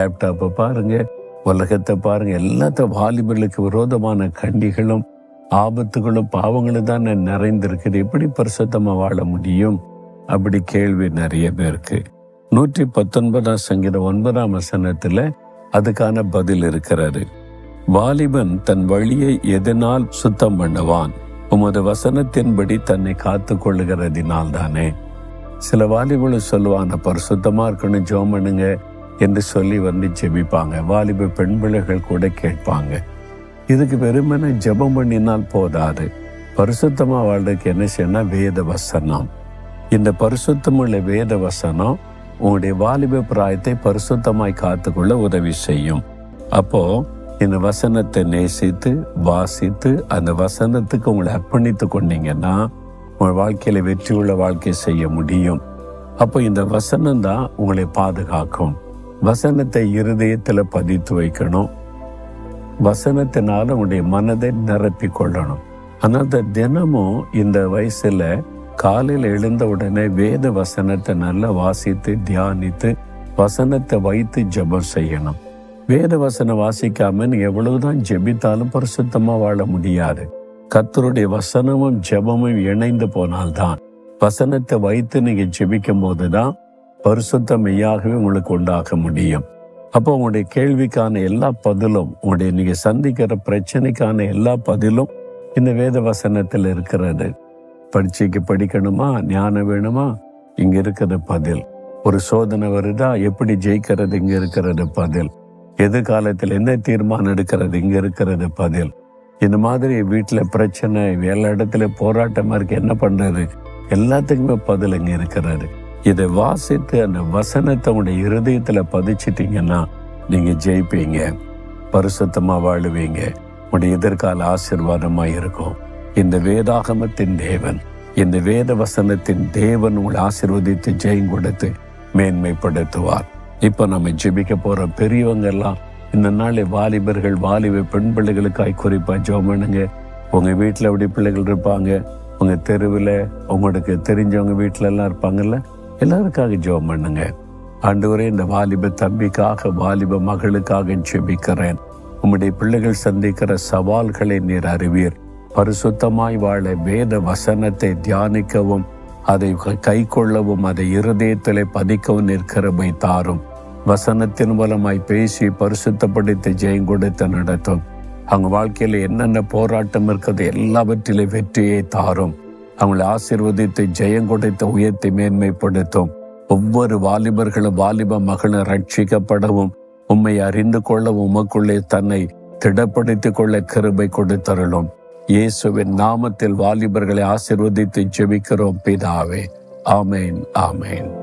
லேப்டாப்பை பாருங்க உலகத்தை பாருங்க எல்லாத்த வாலிபர்களுக்கு விரோதமான கண்டிகளும் ஆபத்துகளும் பாவங்களும் தான் நிறைந்திருக்குது. எப்படி பரிசுத்தமா வாழ முடியும்? அப்படி கேள்வி நிறைய பேருக்கு. நூற்றி பத்தொன்பதாம் சங்கீதம் ஒன்பதாம் வசனத்துல அதுக்கான பதில் இருக்கிறாரு வாலிபன் தன் வழியை எதனால் சுத்தம் பண்ணுவான்? உமது வசனத்தின்படி தன்னை காத்து கொள்ளுகிறதினால் தானே சில வாலிபர்கள் சொல்லுவான் பரிசுத்தமா இருக்கணும் ஜோம் பண்ணுங்க. என்று சொல்லி வந்து ஜெபிப்பாங்க. வாலிப பெண் பிள்ளைகள் கூட கேட்பாங்க. இதுக்கு வெறுமனே ஜெபம் பண்ணினால் போதாது. பரிசுத்தமா வாழ்றதுக்கு என்ன செய்யணும் வேத வசனம். இந்த பரிசுத்தமுள்ள வேத வசனம் உங்களுடைய வாலிப பிராயத்தை பரிசுத்தமாய் காத்துக்கொள்ள உதவி செய்யும். அப்போ இந்த வசனத்தை நேசித்து வாசித்து அந்த வசனத்துக்கு உங்களை அர்ப்பணித்து கொண்டீங்கன்னா உங்கள் வாழ்க்கையில வெற்றி உள்ள வாழ்க்கை செய்ய முடியும். அப்போ இந்த வசனம் தான் உங்களை பாதுகாக்கும். வசனத்தை இருதயத்துல பதித்து வைக்கணும். வசனத்தினால உங்களுடைய மனதை நிரப்பி கொள்ளணும். ஆனால் தினமும் இந்த வயசுல காலையில் எழுந்த உடனே வேத வசனத்தை நல்லா வாசித்து தியானித்து வசனத்தை வைத்து ஜெபம் செய்யணும். வேத வசனம் வாசிக்காம நீங்க எவ்வளவுதான் ஜெபித்தாலும் பரிசுத்தமா வாழ முடியாது. கத்தருடைய வசனமும் ஜெபமும் இணைந்து போனால்தான். வசனத்தை வைத்து நீங்க ஜெபிக்கும் போதுதான் பரிசுத்த மெய்யாகவே உங்களுக்கு உண்டாக முடியும். அப்போ உங்களுடைய கேள்விக்கான எல்லா பதிலும் உங்களுடைய நீங்க சந்திக்கிற பிரச்சனைக்கான எல்லா பதிலும் இந்த வேத வசனத்தில் இருக்கிறது. பரீட்சைக்கு படிக்கணுமா? ஞானம் வேணுமா? இங்க இருக்கிறது பதில். ஒரு சோதனை வருதா? எப்படி ஜெயிக்கிறது? இங்க இருக்கிறது பதில். எதிர்காலத்தில் என்ன தீர்மானம் எடுக்கிறது? இங்க இருக்கிறது பதில். இந்த மாதிரி வீட்டுல பிரச்சனை எல்லா இடத்துல போராட்டமா இருக்கு. என்ன பண்றது? எல்லாத்துக்குமே பதில் இங்க இருக்கிறாரு இதை வாசித்து அந்த வசனத்தை உங்களுடைய இருதயத்துல பதிச்சிட்டீங்கன்னா நீங்க ஜெயிப்பீங்க. பரிசுத்தமா வாழுவீங்க. உடைய எதிர்கால ஆசீர்வாதமா இருக்கும். இந்த வேதாகமத்தின் தேவன் இந்த வேத வசனத்தின் தேவன் உங்களை ஆசிர்வதித்து ஜெயம் கொடுத்து மேன்மைப்படுத்துவார். இப்ப நம்ம ஜெபிக்க போற பெரியவங்க எல்லாம் இந்த நாளை வாலிபர்கள் வாலிப பெண் பிள்ளைகளுக்காய் குறிப்பா ஜோமனுங்க பண்ணுங்க. உங்க வீட்டுல எப்படி பிள்ளைகள் இருப்பாங்க. உங்க தெருவில் உங்களுக்கு தெரிஞ்சவங்க வீட்டுல எல்லாம் இருப்பாங்கல்ல? எல்லாருக்காக ஜெபம் பண்ணுங்க. ஆண்டவரே இந்த வாலிப தம்பிக்காக வாலிப மகளுக்காக ஜெபிக்கிறேன். உம்முடைய பிள்ளைகள் சந்திக்கிற சவால்களை நீர் அறிவீர். பரிசுத்தமாய் வாழ வேத வசனத்தை தியானிக்கவும் அதை கை கொள்ளவும் அதை இருதயத்திலே பதிக்கவும் நிற்கிறமை தாரும். வசனத்தின் மூலமாய் பேசி பரிசுத்தப்படுத்தி ஜெயம் கொடுத்து நடத்தும். அவங்க வாழ்க்கையில என்னென்ன போராட்டம் இருக்கிறது எல்லாவற்றிலே வெற்றியை தாரும். அவங்களை ஆசீர்வதித்து ஜெயம் கொடுத்து உயர்த்தி மேன்மைப்படுத்தும். ஒவ்வொரு வாலிபர்களும் வாலிப மகளும் ரட்சிக்கப்படவும் உம்மை அறிந்து கொள்ளவும் உமக்குள்ளே தன்னை திடப்படுத்திக் கொள்ள கிருபை கொடுத்தருளும். இயேசுவின் நாமத்தில் வாலிபர்களை ஆசிர்வதித்து ஜெபிக்கிறோம் பிதாவே. ஆமேன் ஆமேன்.